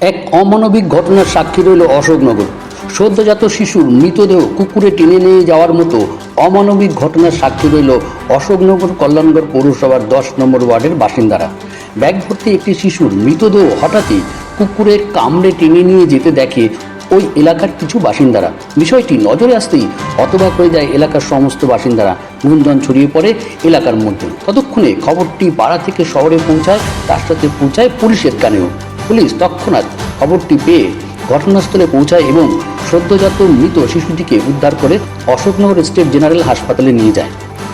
এক অমানবিক ঘটনার সাক্ষী রইল অশোকনগর। সদ্যজাত শিশুর মৃতদেহ কুকুরে টেনে নিয়ে যাওয়ার মতো অমানবিক ঘটনার সাক্ষী রইল অশোকনগর কল্যাণগড় পৌরসভার দশ নম্বর ওয়ার্ডের বাসিন্দারা। ব্যাগ ভর্তি একটি শিশুর মৃতদেহ হঠাৎই কুকুরের কামড়ে টেনে নিয়ে যেতে দেখে ওই এলাকার কিছু বাসিন্দারা। বিষয়টি নজরে আসতেই হতবাক হয়ে যায় এলাকার সমস্ত বাসিন্দারা। গুঞ্জন ছড়িয়ে পড়ে এলাকার মধ্যে। ততক্ষণে খবরটি পাড়া থেকে শহরে পৌঁছায়, তার সাথে পৌঁছায় পুলিশের কানেও। পুলিশ তৎক্ষণাৎ খবরটি পেয়ে ঘটনাস্থলে পৌঁছায় এবং সদ্যজাত মৃত শিশুটিকে উদ্ধার করে অশোকনগর স্টেট জেনারেল হাসপাতালে নিয়ে যায়।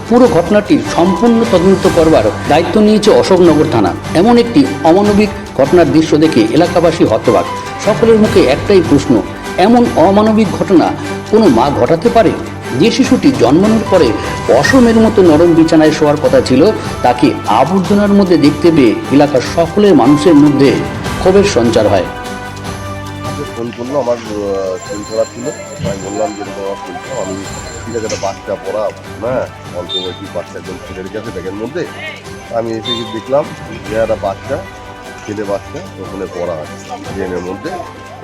পুরো ঘটনাটির সম্পূর্ণ তদন্ত করবার দায়িত্ব নিয়েছে অশোকনগর থানা। এমন একটি অমানবিক ঘটনার দৃশ্য দেখে এলাকাবাসী হতবাক। সকলের মুখে একটাই প্রশ্ন, এমন অমানবিক ঘটনা কোনো মা ঘটাতে পারে? যে শিশুটি জন্মানোর পরে অসমের মতো নরম বিছানায় শোয়ার কথা ছিল, তাকে আবর্জনার মধ্যে দেখতে পেয়ে এলাকার সকলের মানুষের মধ্যে ক্ষোভের সঞ্চার হয়। ফোন করল, আমার শরীর খারাপ ছিল। আমি বললাম যে আমার শরীর আমি ঠিক আছে, একটা বাচ্চা পড়া হ্যাঁ? অল্প বয়সী বাচ্চা একজন ছেলে আছে ব্যাগের মধ্যে। আমি এসে গিয়ে দেখলাম, যে একটা বাচ্চা, ছেলে বাচ্চা, ওখানে পড়া ট্রেনের মধ্যে।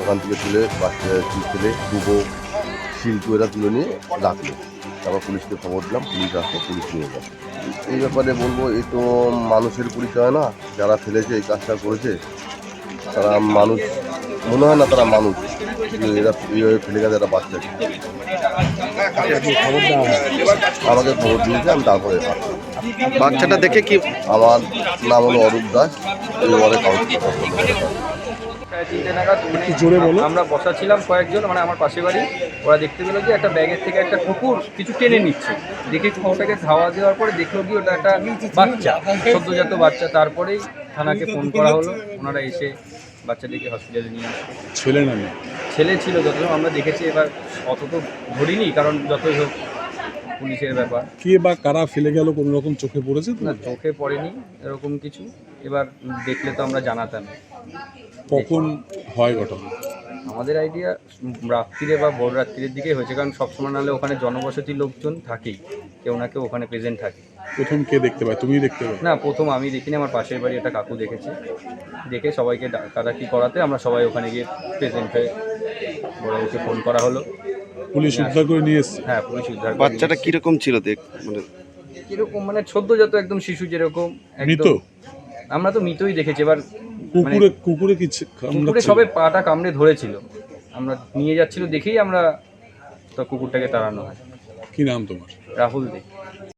ওখান থেকে তুলে বাচ্চা ছেলে দুবো শিল্প এরা তুলে নিয়ে রাখল। তারপর পুলিশকে খবর দিলাম, পুলিশ আসলো, পুলিশ নিয়ে গেল। এই ব্যাপারে বলব এই তো মানুষের পরিচয় না। যারা ফেলেছে, এই কাজটা করেছে তারা মানুষ মনে হয় না তারা মানুষ এরা এইভাবে ফেলে গেছে একটা বাচ্চা আমাকে খবর দিয়েছে আমি তারপরে। বাচ্চাটা দেখে কি আমার নাম হলো অরূপ দাস এই তিনটে নাগাদ মানে আমরা বসা ছিলাম কয়েকজন মানে আমার পাশে বাড়ি। ওরা দেখতে পেল যে একটা ব্যাগের থেকে একটা কুকুর কিছু টেনে নিচ্ছে। দেখে কুকুরটাকে ধাওয়া দেওয়ার পরে দেখল কি ওটা একটা বাচ্চা সদ্যজাত বাচ্চা। তারপরেই থানাকে ফোন করা হলো। ওনারা এসে বাচ্চাটিকে হসপিটালে নিয়ে আসে ছেলে না মেয়ে? ছেলে ছিল যতক্ষণ আমরা দেখেছি এবার অত তো ধরিনি কারণ যতই হোক পুলিশের ব্যাপার। কে বা কারা ফেলে গেল কোনো রকম চোখে পড়েছে? না চোখে পড়েনি এরকম কিছু। এবার দেখলে তো আমরা জানাতাম। কখন হয় ঘটনা? আমাদের আইডিয়া রাত্রিরে বা ভোর রাত্রির দিকে হয়েছে কারণ সবসময় নাহলে ওখানে জনবসতি লোকজন থাকেই। কেউ না কেউ ওখানে প্রেজেন্ট থাকে। প্রথম কে দেখতে পায়? তুমি দেখতে পাবে। না প্রথম আমি দেখিনি আমার পাশের বাড়ি একটা কাকু দেখেছে। দেখে সবাইকে ডাকাডাকি করাতে আমরা সবাই ওখানে গিয়ে প্রেজেন্ট হয়ে বড়বাবুকে ফোন করা হলো। পুলিশ উদ্ধার করে নিয়ে এসছে। হ্যাঁ পুলিশ উদ্ধার করে বাচ্চাটা নিয়ে কীরকম ছিল দেখ মানে? এসেছে। কীরকম মানে সদ্যজাত একদম শিশু যেরকম মৃত? আমরা তো মৃতই দেখেছি এবার কুকুরে কুকুরে কি ছে- কুকুরে? সবে পাটা কামড়ে ধরেছিল। আমরা নিয়ে যাচ্ছিল দেখেই আমরা তো কুকুরটাকে তাড়ানো হয়। কি নাম তোমার? রাহুল দে।